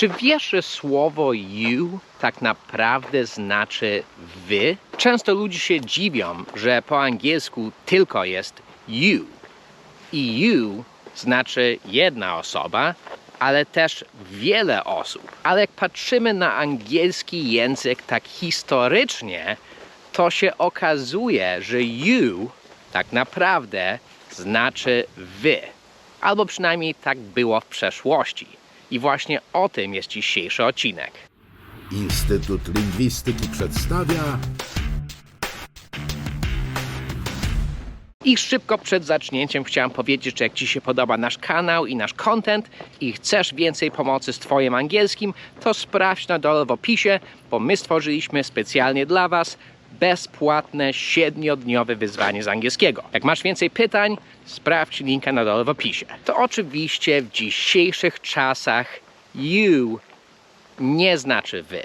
Czy wiesz, że słowo you tak naprawdę znaczy wy? Często ludzie się dziwią, że po angielsku tylko jest you. I you znaczy jedna osoba, ale też wiele osób. Ale jak patrzymy na angielski język tak historycznie, to się okazuje, że you tak naprawdę znaczy wy. Albo przynajmniej tak było w przeszłości. I właśnie o tym jest dzisiejszy odcinek. Instytut Lingwistyki przedstawia I szybko przed zacznięciem chciałem powiedzieć, że jak Ci się podoba nasz kanał i nasz content i chcesz więcej pomocy z Twoim angielskim, to sprawdź na dole w opisie, bo my stworzyliśmy specjalnie dla Was bezpłatne siedmiodniowe wyzwanie z angielskiego. Jak masz więcej pytań, sprawdź linka na dole w opisie. To oczywiście w dzisiejszych czasach you nie znaczy wy.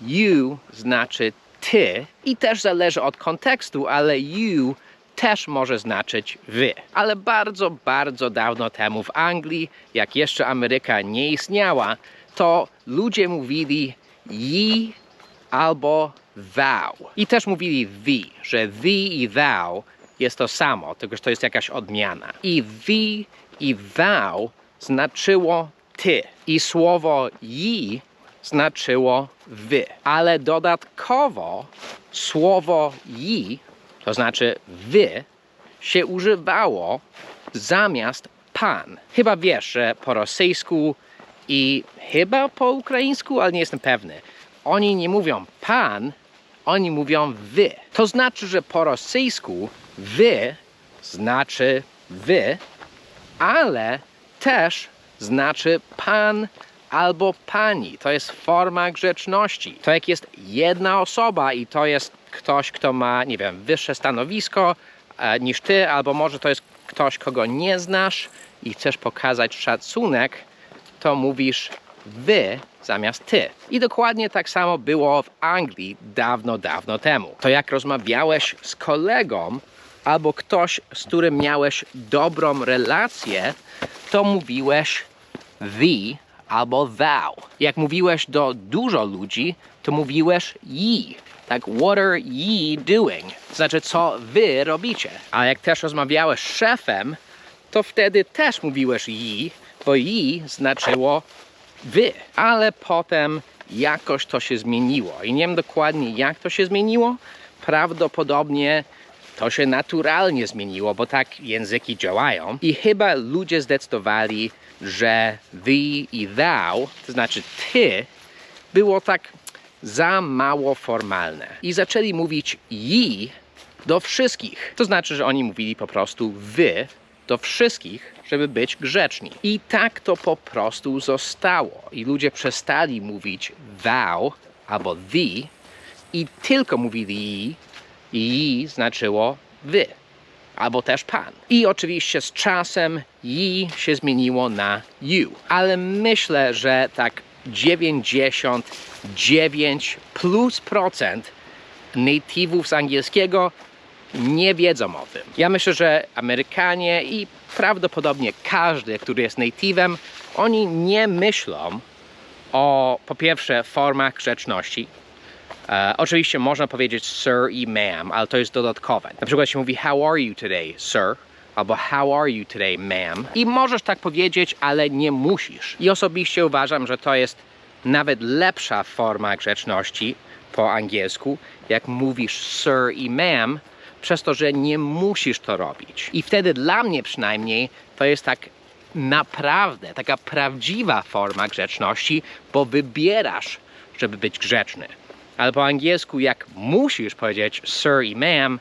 You znaczy ty i też zależy od kontekstu, ale you też może znaczyć wy. Ale bardzo, bardzo dawno temu w Anglii, jak jeszcze Ameryka nie istniała, to ludzie mówili ye albo thou. I też mówili thee, że thee i thou jest to samo, tylko że to jest jakaś odmiana. I thee i thou znaczyło ty. I słowo ye znaczyło wy. Ale dodatkowo słowo ye, to znaczy wy, się używało zamiast pan. Chyba wiesz, że po rosyjsku i chyba po ukraińsku, ale nie jestem pewny. Oni nie mówią pan, oni mówią wy. To znaczy, że po rosyjsku wy znaczy wy, ale też znaczy pan albo pani. To jest forma grzeczności. To jak jest jedna osoba i to jest ktoś, kto ma, nie wiem, wyższe stanowisko e, niż ty, albo może to jest ktoś, kogo nie znasz i chcesz pokazać szacunek, to mówisz wy zamiast ty. I dokładnie tak samo było w Anglii dawno, dawno temu. To jak rozmawiałeś z kolegą albo ktoś, z którym miałeś dobrą relację, to mówiłeś thee albo thou. Jak mówiłeś do dużo ludzi, to mówiłeś ye. Tak, what are ye doing? Znaczy, co wy robicie. A jak też rozmawiałeś z szefem, to wtedy też mówiłeś ye, bo ye znaczyło wy. Ale potem jakoś to się zmieniło. I nie wiem dokładnie jak to się zmieniło. Prawdopodobnie to się naturalnie zmieniło, bo tak języki działają. I chyba ludzie zdecydowali, że thee i thou, to znaczy ty, było tak za mało formalne. I zaczęli mówić ye do wszystkich. To znaczy, że oni mówili po prostu wy do wszystkich, żeby być grzeczni. I tak to po prostu zostało. I ludzie przestali mówić thou albo thee i tylko mówili i znaczyło wy, albo też pan. I oczywiście z czasem yi się zmieniło na you. Ale myślę, że tak 99 plus procent native'ów z angielskiego nie wiedzą o tym. Ja myślę, że Amerykanie i prawdopodobnie każdy, który jest native'em, oni nie myślą o po pierwsze formach grzeczności, E, oczywiście można powiedzieć sir i ma'am, ale to jest dodatkowe. Na przykład się mówi how are you today, sir? Albo how are you today, ma'am? I możesz tak powiedzieć, ale nie musisz. I osobiście uważam, że to jest nawet lepsza forma grzeczności po angielsku, jak mówisz sir i ma'am, przez to, że nie musisz to robić. I wtedy dla mnie przynajmniej to jest tak naprawdę taka prawdziwa forma grzeczności, bo wybierasz, żeby być grzeczny. Ale po angielsku, jak musisz powiedzieć sir i ma'am,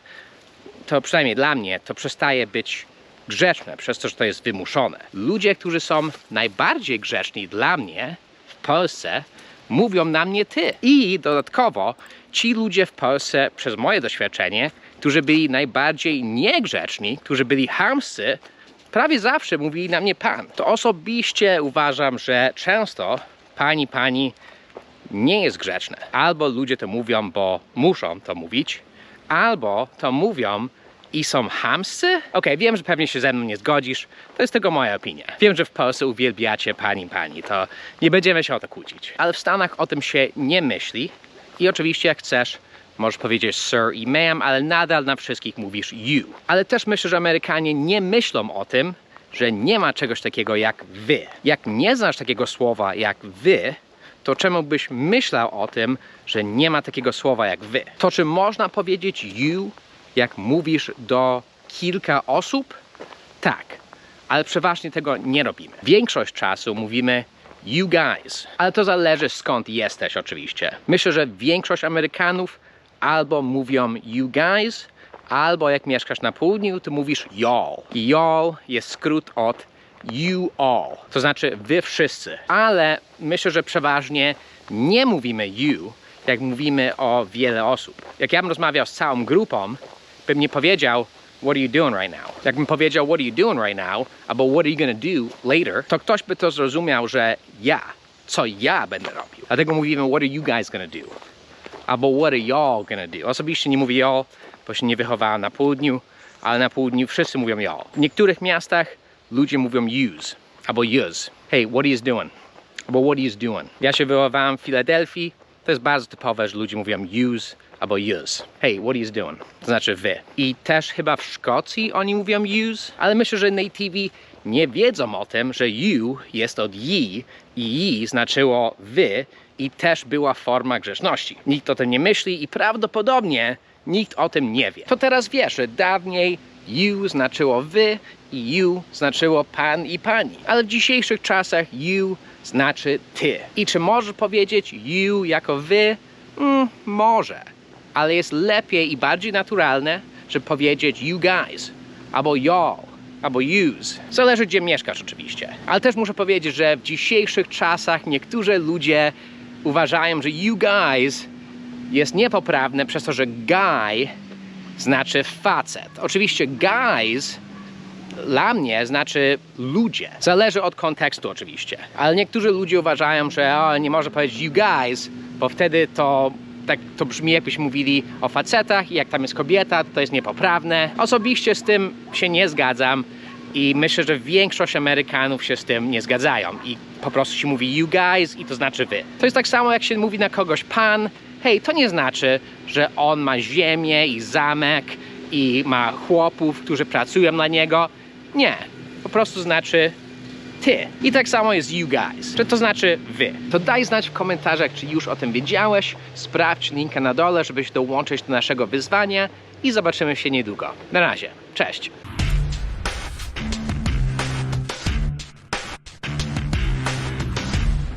to przynajmniej dla mnie to przestaje być grzeczne, przez to, że to jest wymuszone. Ludzie, którzy są najbardziej grzeczni dla mnie w Polsce, mówią na mnie ty. I dodatkowo ci ludzie w Polsce, przez moje doświadczenie, którzy byli najbardziej niegrzeczni, którzy byli hamscy, prawie zawsze mówili na mnie pan. To osobiście uważam, że często pani, pani nie jest grzeczne. Albo ludzie to mówią, bo muszą to mówić, albo to mówią i są hamscy? Okej, wiem, że pewnie się ze mną nie zgodzisz. To jest tylko moja opinia. Wiem, że w Polsce uwielbiacie pani, pani. To nie będziemy się o to kłócić. Ale w Stanach o tym się nie myśli. I oczywiście jak chcesz, możesz powiedzieć sir i ma'am, ale nadal na wszystkich mówisz you. Ale też myślę, że Amerykanie nie myślą o tym, że nie ma czegoś takiego jak wy. Jak nie znasz takiego słowa jak wy, to czemu byś myślał o tym, że nie ma takiego słowa jak wy? To czy można powiedzieć you, jak mówisz do kilka osób? Tak, ale przeważnie tego nie robimy. Większość czasu mówimy you guys, ale to zależy skąd jesteś oczywiście. Myślę, że większość Amerykanów albo mówią you guys, albo jak mieszkasz na południu, to mówisz y'all. Y'all jest skrót od you all, to znaczy wy wszyscy. Ale myślę, że przeważnie nie mówimy you, jak mówimy o wiele osób. Jak ja bym rozmawiał z całą grupą, bym nie powiedział what are you doing right now? Jakbym powiedział what are you doing right now, albo what are you gonna do later, to ktoś by to zrozumiał, że ja, co ja będę robił. Dlatego mówimy what are you guys gonna do? Albo what are y'all gonna do? Osobiście nie mówię y'all, bo się nie wychowałem na południu, ale na południu wszyscy mówią y'all. W niektórych miastach ludzie mówią use albo use. Hey, what are you doing? Albo what are you doing? Ja się wychowałem w Filadelfii. To jest bardzo typowe, że ludzie mówią use albo use. Hey, what are you doing? To znaczy wy. I też chyba w Szkocji oni mówią use, ale myślę, że nativi nie wiedzą o tym, że you jest od ye i znaczyło wy i też była forma grzeszności. Nikt o tym nie myśli i prawdopodobnie nikt o tym nie wie. To teraz wiesz, że dawniej you znaczyło wy i you znaczyło pan i pani. Ale w dzisiejszych czasach you znaczy ty. I czy możesz powiedzieć you jako wy? Mm, może. Ale jest lepiej i bardziej naturalne, żeby powiedzieć you guys albo y'all albo use. Zależy gdzie mieszkasz oczywiście. Ale też muszę powiedzieć, że w dzisiejszych czasach niektórzy ludzie uważają, że you guys jest niepoprawne przez to, że guy znaczy facet. Oczywiście guys dla mnie znaczy ludzie. Zależy od kontekstu oczywiście. Ale niektórzy ludzie uważają, że o, nie może powiedzieć you guys, bo wtedy to tak to brzmi jakbyś mówili o facetach i jak tam jest kobieta, to jest niepoprawne. Osobiście z tym się nie zgadzam i myślę, że większość Amerykanów się z tym nie zgadzają i po prostu się mówi you guys i to znaczy wy. To jest tak samo jak się mówi na kogoś pan, hej, to nie znaczy, że on ma ziemię i zamek i ma chłopów, którzy pracują dla niego. Nie, po prostu znaczy ty. I tak samo jest you guys, że to znaczy wy. To daj znać w komentarzach, czy już o tym wiedziałeś. Sprawdź linka na dole, żebyś dołączyć do naszego wyzwania i zobaczymy się niedługo. Na razie, cześć.